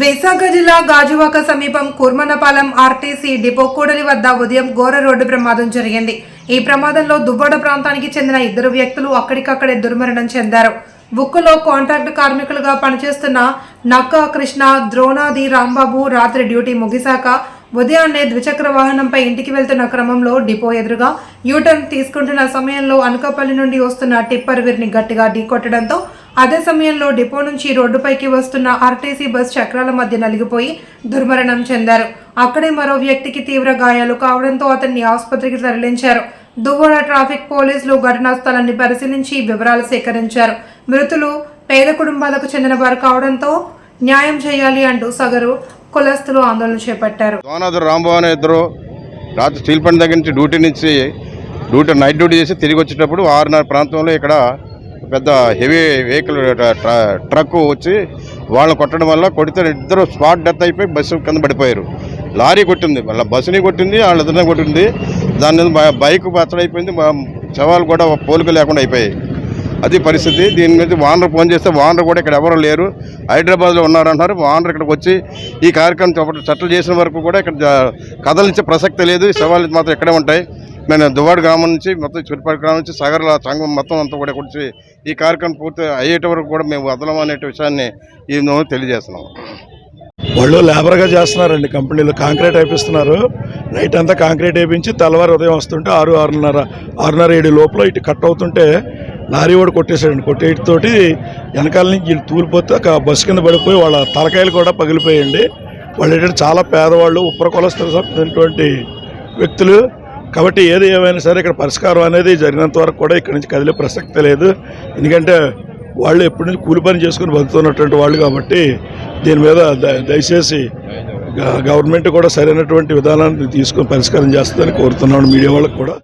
విశాఖ జిల్లా గాజువాక సమీపం Kurmanapalem RTC depot కూడలి వద్ద ఉదయం ఘోర రోడ్డు ప్రమాదం జరిగింది. ఈ ప్రమాదంలో దువ్వడ ప్రాంతానికి చెందిన ఇద్దరు వ్యక్తులు అక్కడికక్కడే దుర్మరణం చెందారు. బుక్కులో కాంట్రాక్ట్ కార్మికులుగా పనిచేస్తున్న నక్క కృష్ణ ద్రోణాది రాంబాబు రాత్రి డ్యూటీ ముగిశాక ఉదయాన్నే ద్విచక్ర వాహనంపై ఇంటికి వెళ్తున్న క్రమంలో డిపో ఎదురుగా యూటర్న్ తీసుకుంటున్న సమయంలో అనకాపల్లి నుండి వస్తున్న టిప్పర్ వీరిని గట్టిగా ఢీకొట్టడంతో అదే సమయంలో డిపో నుంచి రోడ్డుపైకి వస్తున్న ఆర్టీసీ బస్ చక్రాల మధ్య నలిగిపోయి దుర్మరణం చెందారు. అక్కడే మరో వ్యక్తికి తీవ్ర గాయాలు కావడంతో అతన్ని ఆసుపత్రికి తరలించారు. దువ్వడ ట్రాఫిక్ పోలీసులు ఘటనా స్థలాన్ని పరిశీలించి వివరాలు సేకరించారు. మృతులు పేద కుటుంబాలకు చెందిన వారు కావడంతో న్యాయం చేయాలి అంటూ సగరు కులస్తులు ఆందోళన చేపట్టారు. సోనాథుడు రాంబాబు ఇద్దరు రాత్రి స్టీల్ పండి దగ్గర నుంచి డ్యూటీ నుంచి డ్యూటీ నైట్ డ్యూటీ చేసి తిరిగి వచ్చేటప్పుడు ఆరున్నర ప్రాంతంలో ఇక్కడ పెద్ద హెవీ వెహికల్ ట్రక్ వచ్చి వాళ్ళు కొట్టడం వల్ల కొడితే ఇద్దరు స్పాట్ డెత్ అయిపోయి బస్సు కింద పడిపోయారు. లారీ కొట్టింది మళ్ళీ బస్సుని కొట్టింది వాళ్ళిద్దరిని కొట్టింది. దాని మీద బైక్ పచ్చడైపోయింది శవాలు కూడా పోలిక లేకుండా అయిపోయాయి. అది పరిస్థితి. దీని మీద వానర్ ఫోన్ చేస్తే వానర్ కూడా ఇక్కడ ఎవరు లేరు. హైదరాబాద్లో ఉన్నారంటున్నారు. వానర్ ఇక్కడికి వచ్చి ఈ కార్యక్రమం చప్ప- చేసిన వరకు కూడా ఇక్కడ జ- కదలించే ప్రసక్తి లేదు. శవాలు మాత్రం ఇక్కడే ఉంటాయి. నేను దువ్వాడ గ్రామం నుంచి మొత్తం చుట్టుపక్కల గ్రామం నుంచి సాగర్ల సంఘం మొత్తం అంతా కూడా కూర్చి ఈ కార్యక్రమం పూర్తి అయ్యేట వరకు కూడా మేము వదలం అనే విషయాన్ని ఈ రోజు తెలియజేస్తున్నాం. వాళ్ళు లేబర్గా చేస్తున్నారండి కంపెనీలో. కాంక్రీట్ వేపిస్తున్నారు. నైట్ అంతా కాంక్రీట్ వేయించి తెల్లవారు ఉదయం వస్తుంటే ఆరు ఆరున్నర ఆరున్నర ఏడు లోపల ఇటు కట్ అవుతుంటే లారీ కూడా కొట్టేశాడండి. కొట్టేటితోటి వెనకాల నుంచి వీళ్ళు తూలిపోతే ఒక బస్సు కింద పడిపోయి వాళ్ళ తలకాయలు కూడా పగిలిపోయండి వాళ్ళు ఏంటంటే చాలా పేదవాళ్ళు ఉప్పర కొలస్తులు వ్యక్తులు. కాబట్టి ఏది ఏమైనా సరే ఇక్కడ పరిష్కారం అనేది జరిగినంత వరకు కూడా ఇక్కడ నుంచి కదిలే ప్రసక్తి లేదు. ఎందుకంటే వాళ్ళు ఎప్పటి నుంచి కూలి పని చేసుకుని బతుకుతున్నటువంటి వాళ్ళు కాబట్టి దీని మీద ద- దయచేసి గ- గవర్నమెంట్ కూడా సరైనటువంటి విధానాన్ని తీసుకొని పరిష్కారం చేస్తుందని కోరుతున్నాను మీడియా వాళ్ళకి కూడా.